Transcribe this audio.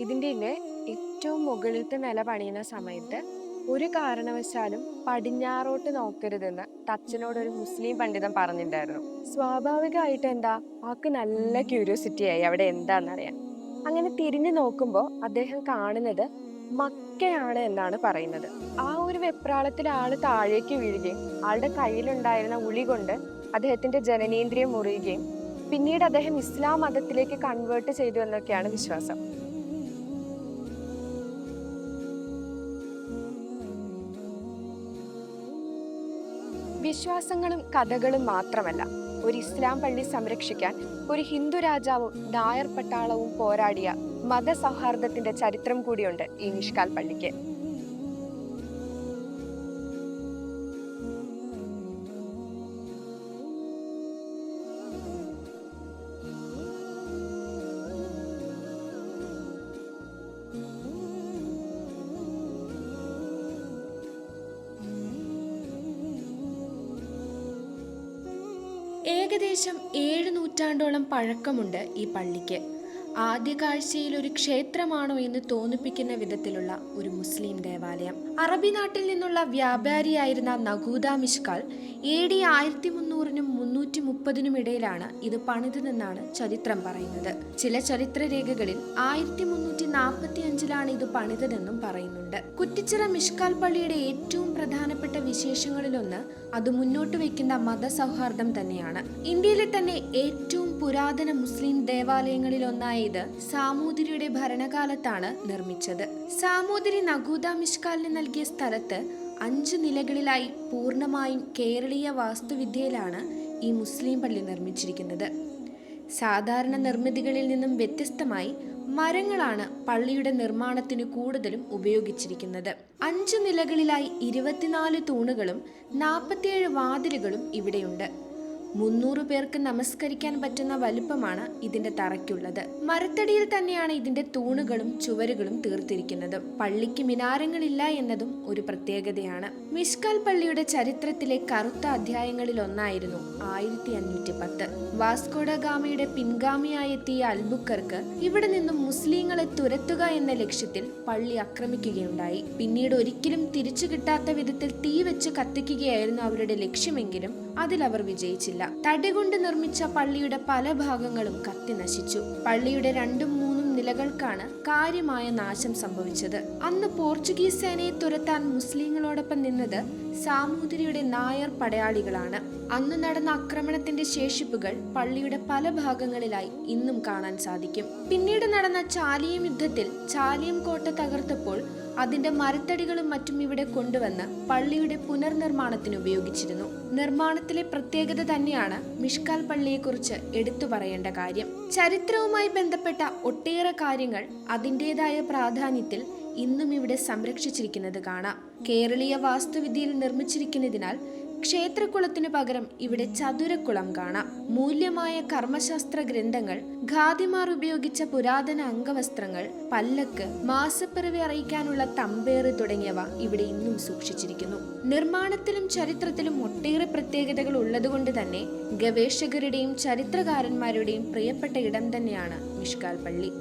ഇതിന്റെ ഏറ്റവും മുകളിലത്തെ നില പണിയുന്ന സമയത്ത് ഒരു കാരണവശാലും പടിഞ്ഞാറോട്ട് നോക്കരുതെന്ന് തച്ചനോട് ഒരു മുസ്ലിം പണ്ഡിതൻ പറഞ്ഞിട്ടുണ്ടായിരുന്നു സ്വാഭാവികമായിട്ട് എന്താ? ആക്ക് നല്ല ക്യൂരിയോസിറ്റി ആയി അവിടെ എന്താണെന്നറിയാൻ അങ്ങനെ തിരിഞ്ഞു നോക്കുമ്പോൾ അദ്ദേഹം കാണുന്നത് മക്കയാണ് എന്നാണ് പറയുന്നത്. ആ ഒരു വെപ്രാളത്തിൽ ആൾ താഴേക്ക് വീഴുകയും ആളുടെ കയ്യിലുണ്ടായിരുന്ന ഉളി കൊണ്ട് അദ്ദേഹത്തിന്റെ ജനനേന്ദ്രിയം മുറിയുകയും പിന്നീട് അദ്ദേഹം ഇസ്ലാം മതത്തിലേക്ക് കൺവേർട്ട് ചെയ്തു എന്നൊക്കെയാണ് വിശ്വാസം. വിശ്വാസങ്ങളും കഥകളും മാത്രമല്ല ഒരു ഇസ്ലാം പള്ളി സംരക്ഷിക്കാൻ ഒരു ഹിന്ദു രാജാവും നായർ പട്ടാളവും പോരാടിയ മതസൗഹാർദ്ദത്തിന്റെ ചരിത്രം കൂടിയുണ്ട് ഈ നിഷ്കാൽ പള്ളിക്ക്. ഏകദേശം ഏഴ് നൂറ്റാണ്ടോളം പഴക്കമുണ്ട് ഈ പള്ളിക്ക്. ആദ്യ കാഴ്ചയിൽ ഒരു ക്ഷേത്രമാണോ എന്ന് തോന്നിപ്പിക്കുന്ന വിധത്തിലുള്ള ഒരു മുസ്ലിം ദേവാലയം. അറബി നാട്ടിൽ നിന്നുള്ള വ്യാപാരിയായിരുന്ന നഗൂദ മിഷ്കാൽ എ ഡി ആയിരത്തി മുന്നൂറിനും മുന്നൂറ്റി മുപ്പതിനും ഇടയിലാണ് ഇത് പണിതതെന്നാണ് ചരിത്രം പറയുന്നത്. ചില ചരിത്രരേഖകളിൽ ആയിരത്തി മുന്നൂറ്റി നാൽപ്പത്തി അഞ്ചിലാണ് ഇത് പണിതതെന്നും പറയുന്നുണ്ട്. കുറ്റിച്ചിറ മിഷ്കാൽ പള്ളിയുടെ ഏറ്റവും പ്രധാനപ്പെട്ട വിശേഷങ്ങളിലൊന്ന് അത് മുന്നോട്ട് വയ്ക്കുന്ന മതസൗഹാർദ്ദം തന്നെയാണ്. ഇന്ത്യയിലെ തന്നെ ഏറ്റവും പുരാതന മുസ്ലിം ദേവാലയങ്ങളിൽ ഒന്നായ ഇത് സാമൂതിരിയുടെ ഭരണകാലത്താണ് നിർമ്മിച്ചത്. സാമൂതിരി നഗൂദ മിഷ്കാലിന് നൽകിയ സ്ഥലത്ത് അഞ്ച് നിലകളിലായി പൂർണമായും കേരളീയ വാസ്തുവിദ്യയിലാണ് ഈ മുസ്ലിം പള്ളി നിർമ്മിച്ചിരിക്കുന്നത്. സാധാരണ നിർമ്മിതികളിൽ നിന്നും വ്യത്യസ്തമായി മരങ്ങളാണ് പള്ളിയുടെ നിർമ്മാണത്തിന് കൂടുതലും ഉപയോഗിച്ചിരിക്കുന്നത്. അഞ്ച് നിലകളിലായി ഇരുപത്തിനാല് തൂണുകളും നാൽപ്പത്തിയേഴ് വാതിലുകളും ഇവിടെയുണ്ട്. മുന്നൂറ് പേർക്ക് നമസ്കരിക്കാൻ പറ്റുന്ന വലുപ്പമാണ് ഇതിന്റെ തറയ്ക്കുള്ളത്. മരത്തടിയിൽ തന്നെയാണ് ഇതിന്റെ തൂണുകളും ചുവരുകളും തീർത്തിരിക്കുന്നത്. പള്ളിക്ക് മിനാരങ്ങളില്ല എന്നതും ഒരു പ്രത്യേകതയാണ്. മിഷ്കാൽ പള്ളിയുടെ ചരിത്രത്തിലെ കറുത്ത അധ്യായങ്ങളിൽ ഒന്നായിരുന്നു ആയിരത്തി അഞ്ഞൂറ്റി പത്ത് വാസ്കോഡഗാമയുടെ പിൻഗാമിയായെത്തിയ അൽബുക്കർക്ക് ഇവിടെ നിന്നും മുസ്ലിങ്ങളെ തുരത്തുക എന്ന ലക്ഷ്യത്തിൽ പള്ളി ആക്രമിക്കുകയുണ്ടായി. പിന്നീട് ഒരിക്കലും തിരിച്ചു കിട്ടാത്ത വിധത്തിൽ തീ വെച്ച് കത്തിക്കുകയായിരുന്നു അവരുടെ ലക്ഷ്യമെങ്കിലും അതിൽ അവർ വിജയിച്ചില്ല. തടി കൊണ്ട് നിർമ്മിച്ച പള്ളിയുടെ പല ഭാഗങ്ങളും കത്തി നശിച്ചു. പള്ളിയുടെ രണ്ടും മൂന്നും നിലകൾക്കാണ് കാര്യമായ നാശം സംഭവിച്ചത്. അന്ന് പോർച്ചുഗീസ് സേനയെ തുരത്താൻ മുസ്ലിങ്ങളോടൊപ്പം നിന്നത് സാമൂതിരിയുടെ നായർ പടയാളികളാണ്. അന്ന് നടന്ന ആക്രമണത്തിന്റെ ശേഷിപ്പുകൾ പള്ളിയുടെ പല ഭാഗങ്ങളിലായി ഇന്നും കാണാൻ സാധിക്കും. പിന്നീട് നടന്ന ചാലിയം യുദ്ധത്തിൽ ചാലിയം കോട്ട തകർത്തപ്പോൾ അതിന്റെ മരത്തടികളും മറ്റും ഇവിടെ കൊണ്ടുവന്ന് പള്ളിയുടെ പുനർനിർമ്മാണത്തിന് ഉപയോഗിച്ചിരുന്നു. നിർമ്മാണത്തിലെ പ്രത്യേകത തന്നെയാണ് മിഷ്കാൽ പള്ളിയെക്കുറിച്ച് എടുത്തു പറയേണ്ട കാര്യം. ചരിത്രവുമായി ബന്ധപ്പെട്ട ഒട്ടേറെ കാര്യങ്ങൾ അതിന്റെതായ പ്രാധാന്യത്തിൽ ഇന്നും ഇവിടെ സംരക്ഷിച്ചിരിക്കുന്നത് കാണാം. കേരളീയ വാസ്തുവിദ്യയിൽ നിർമ്മിച്ചിരിക്കുന്നതിനാൽ ക്ഷേത്രക്കുളത്തിനു പകരം ഇവിടെ ചതുരക്കുളം കാണാം. മൂല്യമായ കർമ്മശാസ്ത്ര ഗ്രന്ഥങ്ങൾ ഖാദിമാർ ഉപയോഗിച്ച പുരാതന അംഗവസ്ത്രങ്ങൾ പല്ലക്ക് മാസപ്പിറവി അറിയിക്കാനുള്ള തമ്പേറ് തുടങ്ങിയവ ഇവിടെ ഇന്നും സൂക്ഷിച്ചിരിക്കുന്നു. നിർമ്മാണത്തിലും ചരിത്രത്തിലും ഒട്ടേറെ പ്രത്യേകതകൾ ഉള്ളതുകൊണ്ട് തന്നെ ഗവേഷകരുടെയും ചരിത്രകാരന്മാരുടെയും പ്രിയപ്പെട്ട ഇടം തന്നെയാണ് മിഷ്കാൽ പള്ളി